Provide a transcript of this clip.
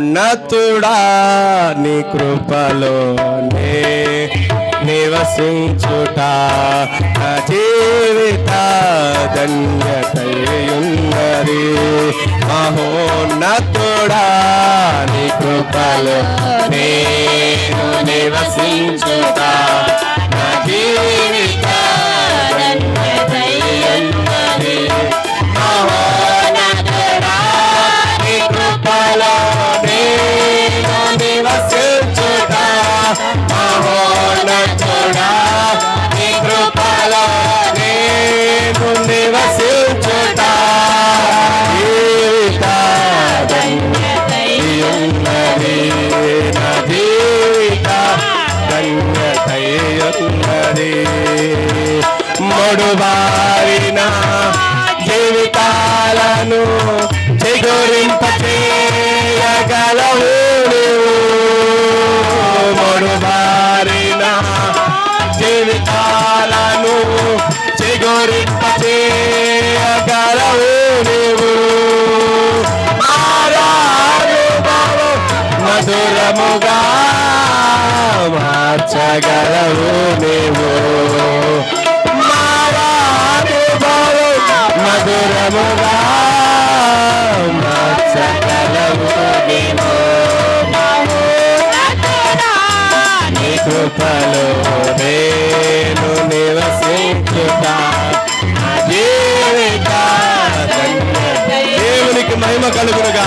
మహోన్నతుడా నీ కృపలోనే నివసించుట. నా జీవిత ధన్యతయున్నది. మహోన్నతుడా నీ కృపలో నేను నివసించుట. ధన్యతయున్నది మొడుబారిన జీవితాలను చిగురింప చేయగలవు మొడుబారిన జీవితాలను చిగురింప చేయగలవు నీవు మధురముగా తీర్చగలవు నీవు. మధురముగా మార్చగలవు నీవు. నీ కృపలో నేను నివసించుతా. జీవిత దేవునికి మహిమ కలుగురుగా